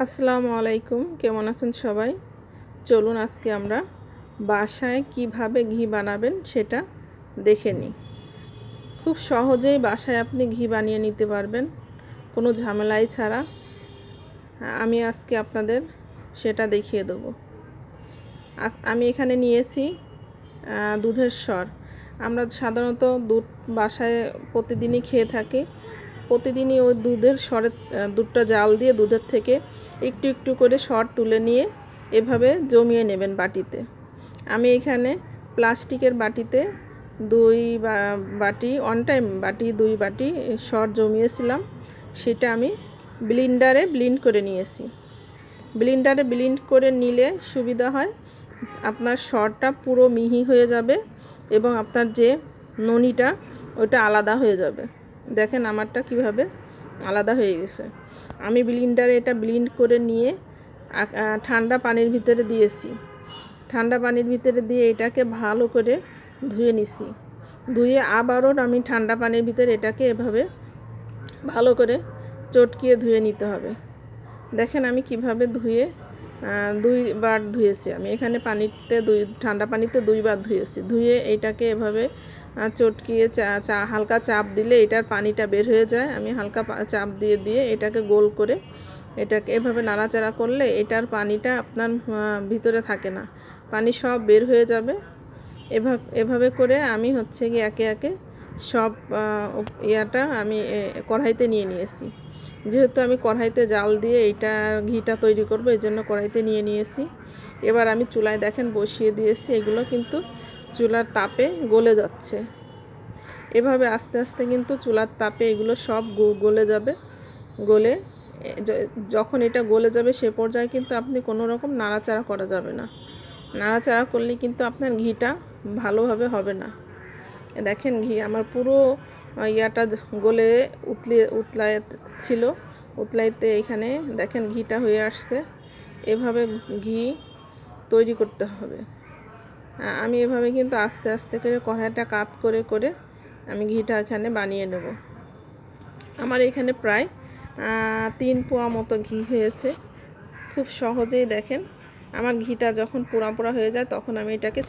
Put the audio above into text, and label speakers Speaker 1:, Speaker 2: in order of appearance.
Speaker 1: আসসালামু আলাইকুম, কেমন আছেন সবাই? চলুন আজকে আমরা বাসায় কীভাবে ঘি বানাবেন সেটা দেখে নিই। খুব সহজেই বাসায় আপনি ঘি বানিয়ে নিতে পারবেন, কোনো ঝামেলাই ছাড়া। আমি আজকে আপনাদের সেটা দেখিয়ে দেবো। আমি এখানে নিয়েছি দুধের স্বর আমরা সাধারণত দুধ বাসায় প্রতিদিনই খেয়ে থাকি। প্রতিদিনই ওই দুধের সরের দুধটা জাল দিয়ে দুধের থেকে একটু একটু করে সর তুলে নিয়ে এভাবে জমিয়ে নেবেন বাটিতে। আমি এখানে প্লাস্টিকের বাটিতে দুই বাটি অন টাইম বাটি, দুই বাটি সর জমিয়েছিলাম। সেটা আমি ব্লিন্ডারে ব্লিন্ড করে নিয়েছি। ব্লিন্ডারে ব্লিন্ড করে নিলে সুবিধা হয়, আপনার সরটা পুরো মিহি হয়ে যাবে এবং আপনার যে ননিটা, ওটা আলাদা হয়ে যাবে। দেখেন আমারটা কীভাবে আলাদা হয়ে গেছে। আমি ব্লিন্ডারে এটা ব্লিন্ড করে নিয়ে ঠান্ডা পানির ভিতরে দিয়েছি। ঠান্ডা পানির ভিতরে দিয়ে এটাকে ভালো করে ধুয়ে নিছি। ধুয়ে আবারও আমি ঠান্ডা পানির ভিতরে এটাকে এভাবে ভালো করে চটকিয়ে ধুয়ে নিতে হবে। দেখেন আমি কীভাবে ধুয়ে দুইবার ধুয়েছি আমি। এখানে পানিতে দুই, ঠান্ডা পানিতে দুইবার ধুয়েছি। ধুয়ে এটাকে এভাবে চটকিয়ে চা চা, হালকা চাপ দিলে এটার পানিটা বের হয়ে যায়। আমি হালকা চাপ দিয়ে দিয়ে এটাকে গোল করে এটাকে এভাবে নাড়াচাড়া করলে এটার পানিটা আপনার ভিতরে থাকে না। পানি সব বের হয়ে যাবে। এভাবে এভাবে করে আমি হচ্ছে কি একে একে সব ইয়াটা আমি কড়াইতে নিয়ে নিয়েছি। যেহেতু আমি কড়াইতে জাল দিয়ে এইটা ঘিটা তৈরি করব এই জন্য কড়াইতে নিয়ে নিয়েছি। এবার আমি চুলায় দেখেন বসিয়ে দিয়েছি। এগুলো কিন্তু চুলার তাপে গলে যাচ্ছে। এভাবে আস্তে আস্তে কিন্তু চুলার তাপে এগুলো সব গলে যাবে। গলে যখন এটা গলে যাবে সে পর্যায়ে কিন্তু আপনি কোনো রকম নাড়াচাড়া করা যাবে না। নাড়াচাড়া করলে কিন্তু আপনার ঘিটা ভালোভাবে হবে না। দেখেন ঘি আমার পুরো ইয়াটা গলে উতলে, উতলায় ছিল। উতলাইতে এখানে দেখেন ঘিটা হয়ে আসছে। এভাবে ঘি তৈরি করতে হবে। আমি এভাবে কিন্তু আস্তে আস্তে করে কড়াইটা কাত করে করে আমি ঘিটা এখানে বানিয়ে নেব। আমার এখানে প্রায় তিন পোয়া মতো ঘি হয়েছে। খুব সহজেই দেখেন, আমার ঘিটা যখন পোড়া পোড়া হয়ে যায় তখন আমি এটাকে